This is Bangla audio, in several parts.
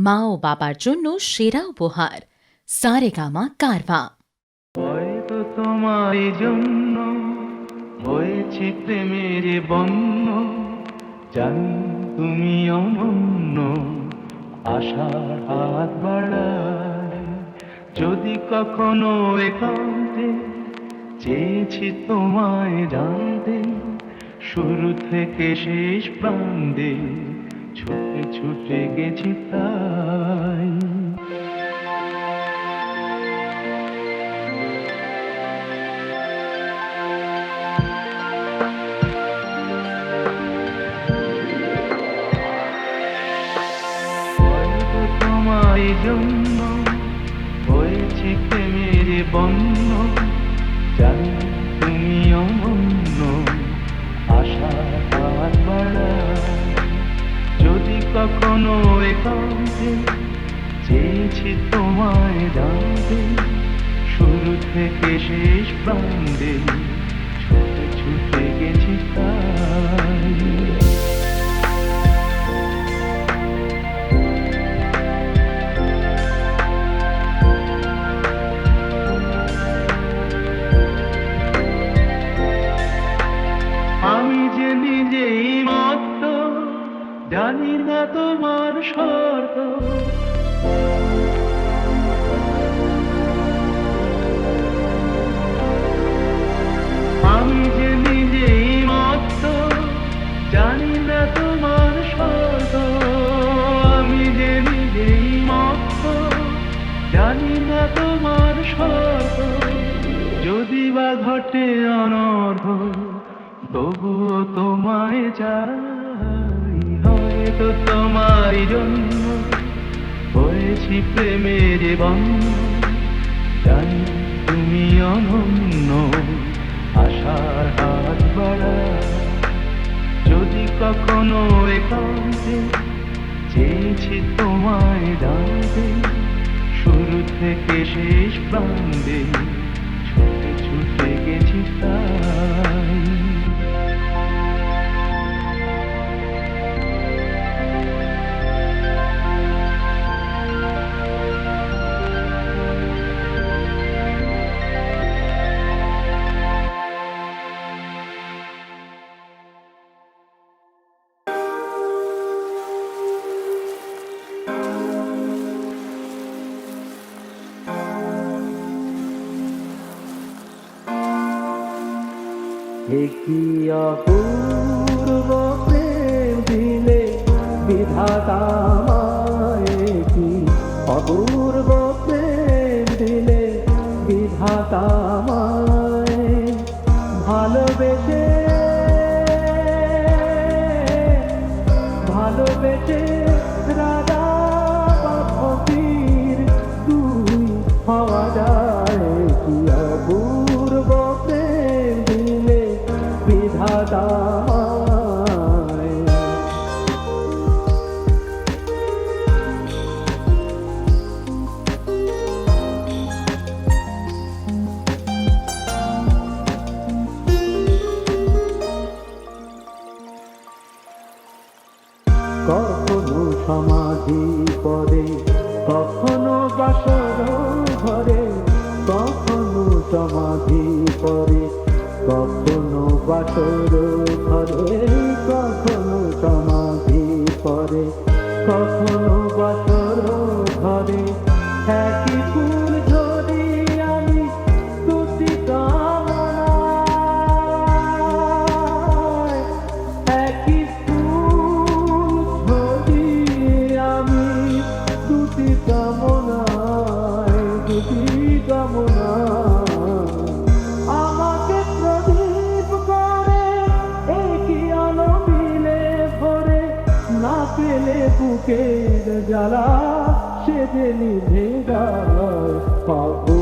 মা ও বাবার জন্য সেরা উপহার। সারেগামা কারভা। হয়তো তোমার জন্য হয়েছে প্রেমের বন্য। জানি তুমি অনন্য, আশার হাত বাড়ায় যদি কখনো একান্তে চেয়েছি তোমায় জানতে, শুরু থেকে শেষ প্রান্তে ছুটে ছুটে গেছি তাই। জন্য হয়েছে প্রেমের বন্য। জানি তুমি অনন্য আশার হাত বাড়ায় যদি কখনো একান্তে চেয়েছি তোমায় জানতে শুরু থেকে শেষ প্রান্তে ছোট ছুটে না তোমার শর্ত প্রেমের জানি তুমি অনন্য, আশার হাত বাড়ায় যদি কখনো একান্তে চেয়েছি তোমায় জানতে শুরু থেকে শেষ প্রান্তে ছুটে ছুটে গেছি তাই। পরে কখনো বাসর ঘরে কখনো সমাধি পরে কখনো বাসর ঘরে কখনো সমাধি পরে কখনো জ্বালা সে যে নিভে যায়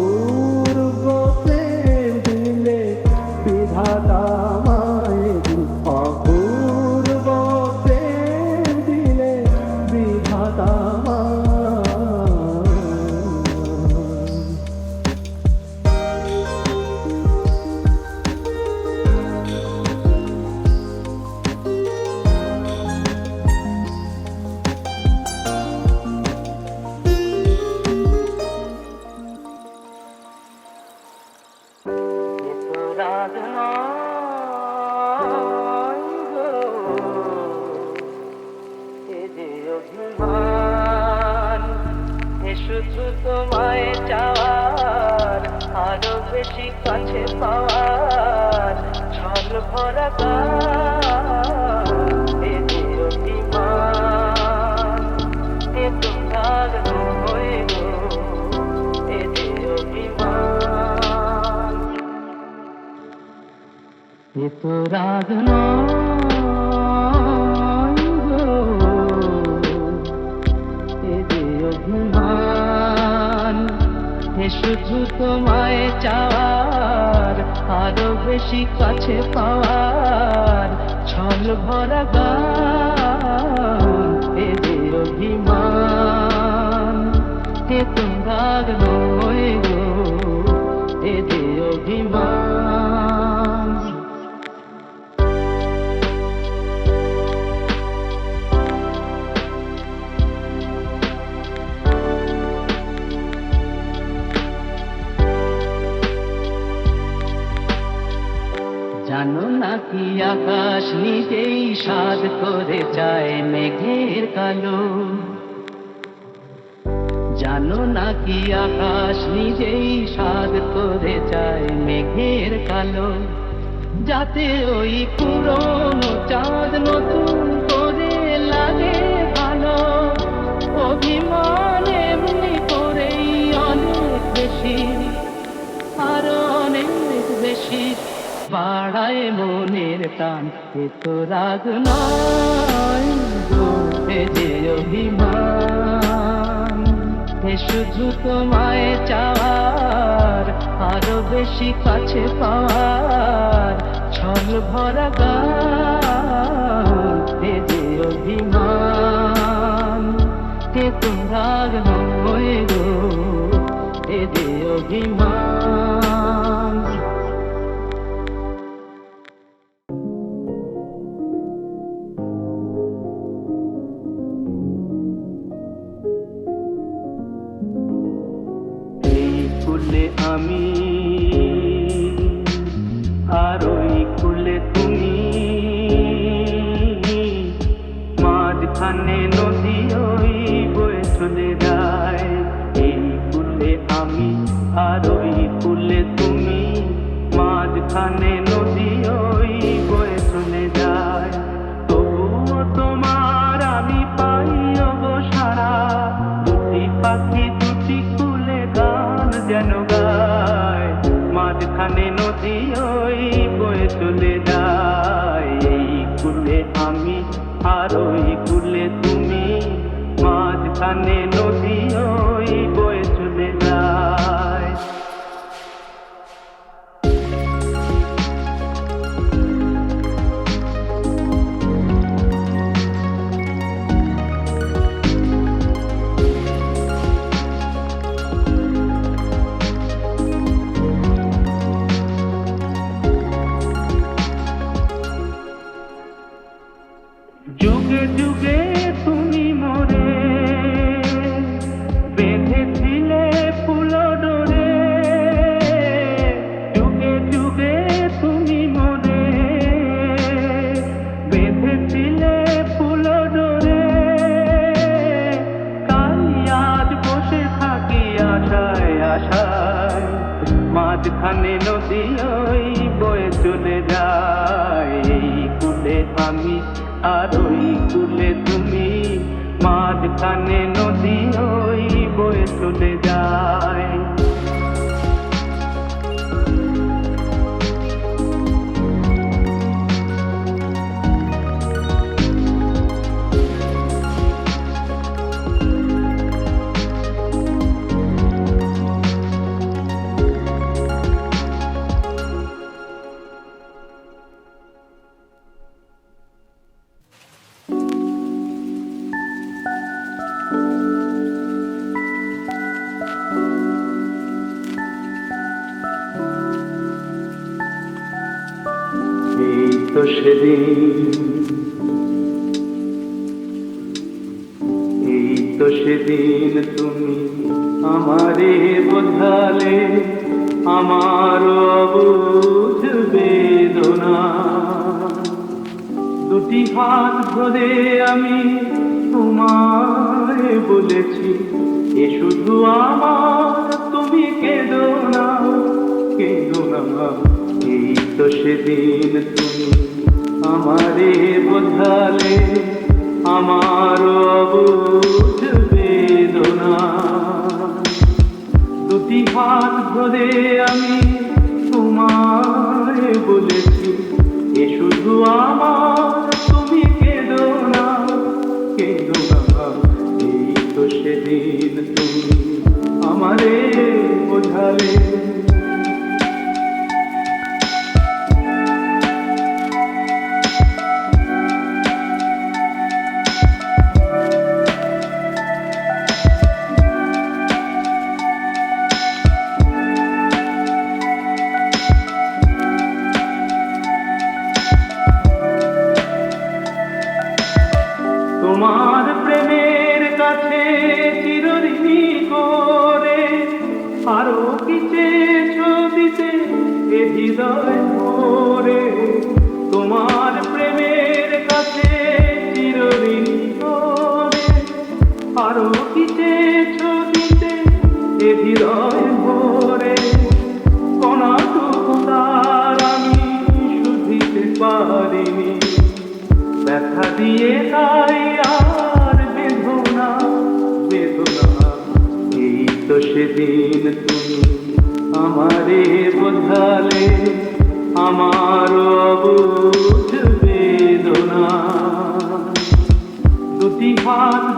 শুধু তোমায় চাওয়ার আরও বেশি কাছে পাওয়ার ছল ভরা গান, এ যে অভিমান, এ তো রাগ নয় গো, এ যে অভিমান। এ তো রাগ নয় শুধু তোমায় চাওয়ার আরও বেশি কাছে পাওয়ার। ছল ভরা গান এ অভিমান। আকাশ নিজেই সাদ করে যায় মেঘের কালো। জানো নাকি আকাশ নিজেই সাদ করে যায় মেঘের কালো? যাতে ওই পুরনো চাঁদ নতুন বাড়ায় মনের টান এ তো রাগ নয় অভিমান। এ শুধু তোমায় চাওয়ার, আরও বেশি কাছে পাওয়ার। ছল ভরা গান এ যে অভিমান। রাগ নয় গো, এ যে অভিমান। কুলে আমি মাঝখানে নদী धने नो সেদিন। এই তো সেদিন তুমি আমারে বোঝালে আমার অবুঝ বেদনা। দুটি হাত ধরে আমি তোমায় বলেছি, এ শুধু আমার, তুমি কেঁদো না কেঁদো না এই তো সেদিন তুমি আমারে বোঝালে আমার অবুঝ বেদনা। দুটি হাত ধরে আমি তোমার বলেছি, এ শুধু আমার, তুমি কেঁদো না কেঁদো না। এই তো সেদিন তুমি আমারে বোঝালে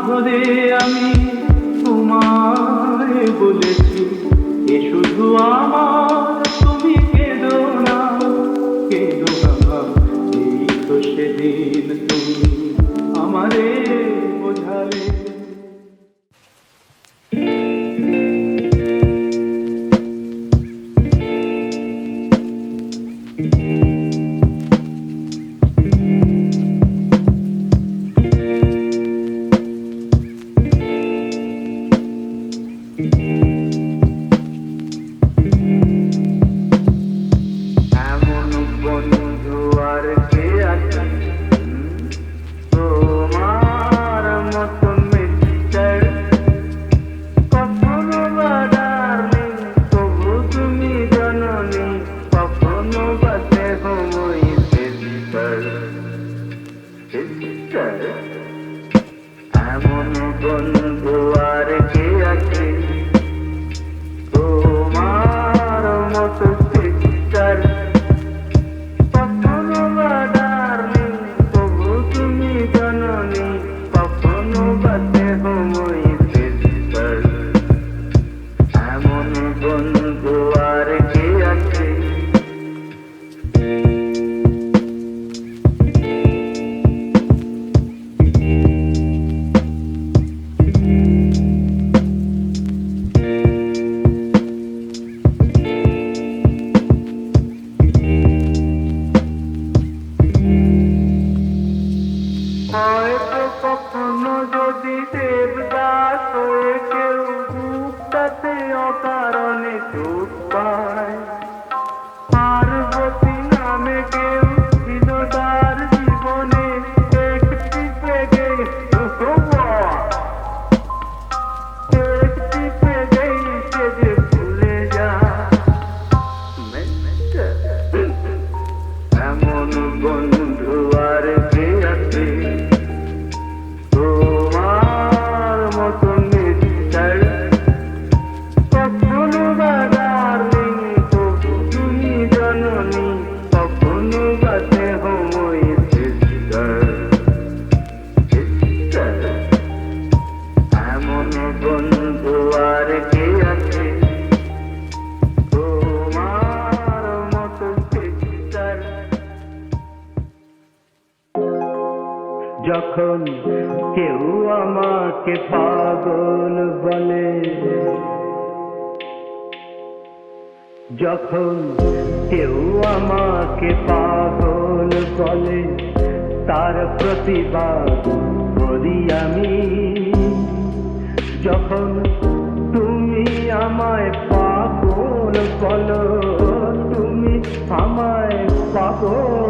ধরে আমি তোমার বলেছি এ শুধু আমার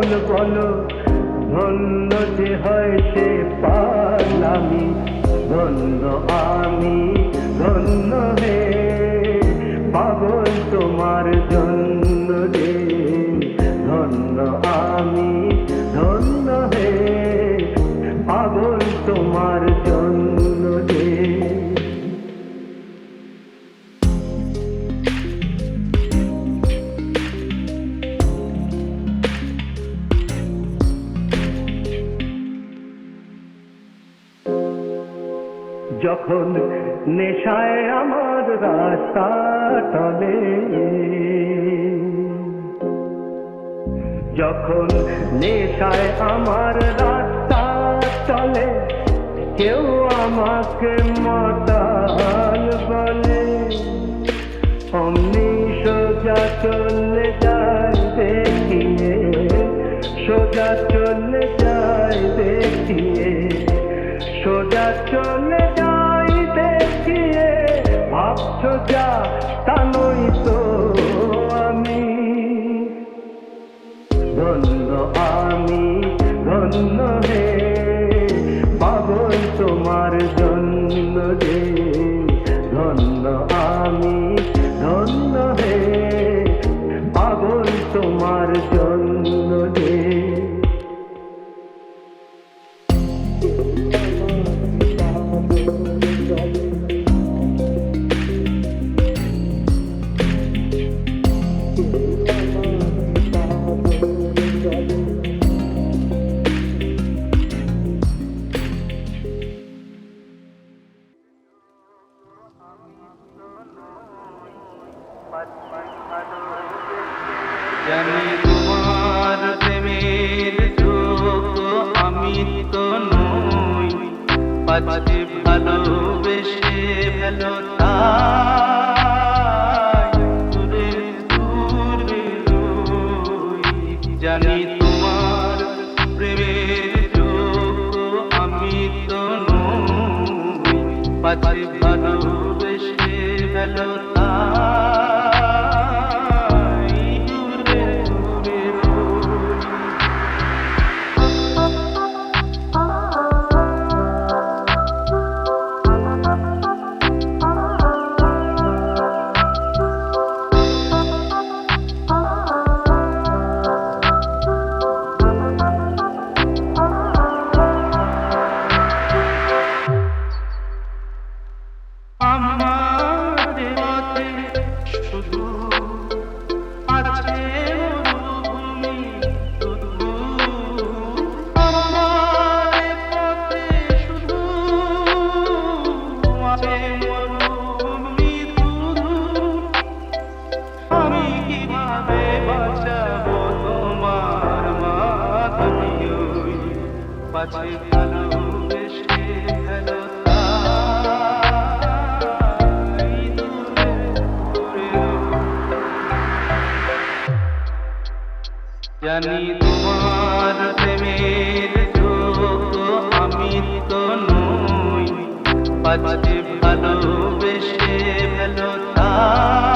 تعلق على নেশায় আমার রাস্তা টলে যখন নেশায় আমার রাস্তা চলে কেউ আমাকে মাতাল বলে। অমনি সোজা চলে যায় দেখিয়ে, সোজা চলে যায় দেখিয়ে, সোজা চলে তোমার জন্য রে পাচ্ছে ভালোবেসে ভালো তাই পাচ্ছে ভালোবেসে ভালো তাই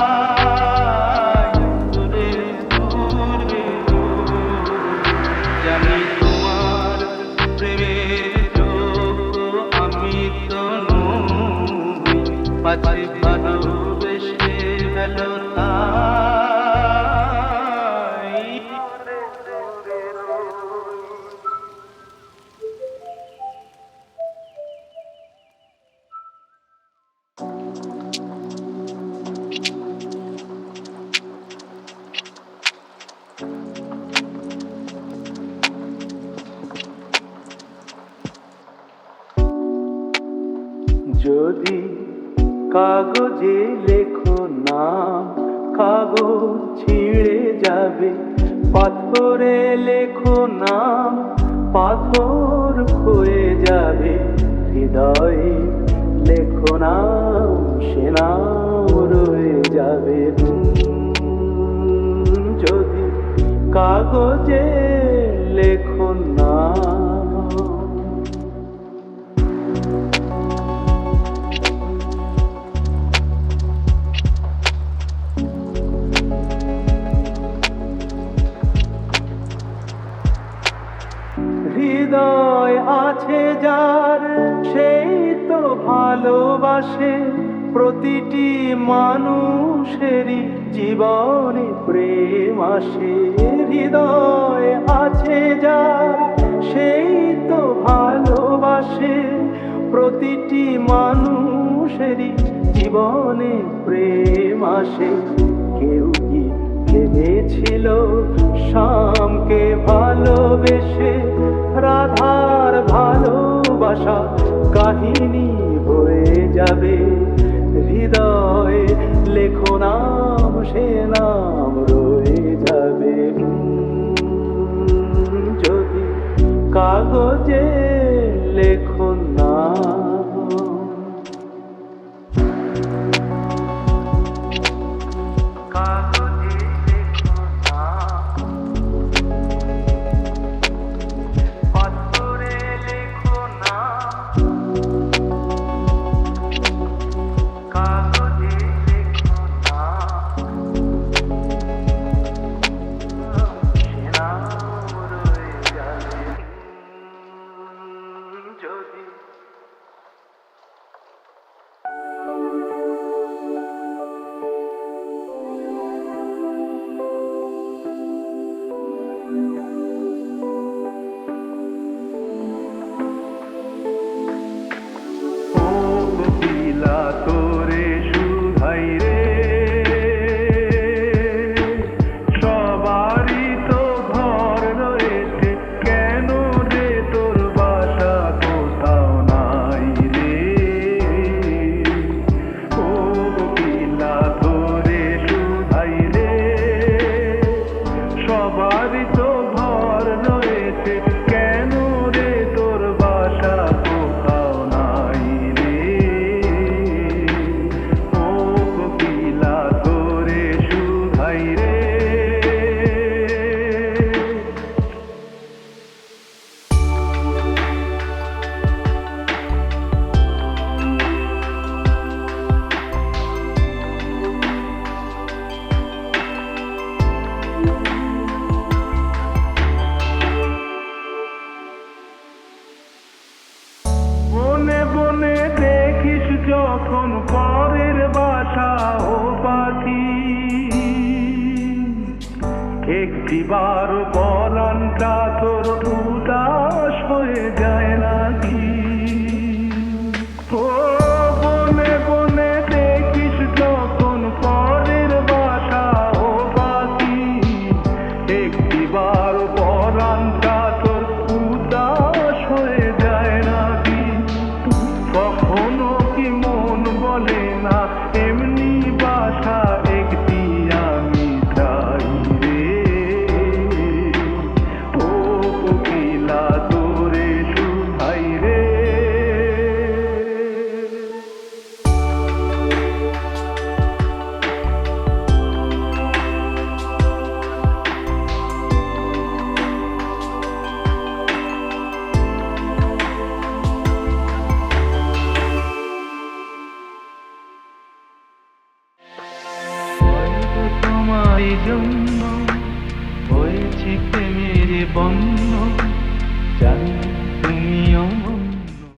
যদি কাগজে লেখো নাম, কাগজ ছিঁড়ে যাবে। পাথরে লেখো নাম, পাথর ক্ষয়ে যাবে। হৃদয়ে লেখো নাম, সে রয়ে যাবে। যদি কাগজে লেখো নাম যার সেই তো ভালোবাসে প্রতিটি মানুষেরই জীবনে প্রেম আসে। হৃদয় আছে যার, সেই তো ভালোবাসে প্রতিটি মানুষেরই জীবনে প্রেম আসে। কেউ কি ভেবেছিল শামকে ভালোবেসে রাধার ভালোবাসা কাহিনী হয়ে যাবে। হৃদয়ে লেখো নাম সে নাম রয়ে যাবে। যদি কাগজে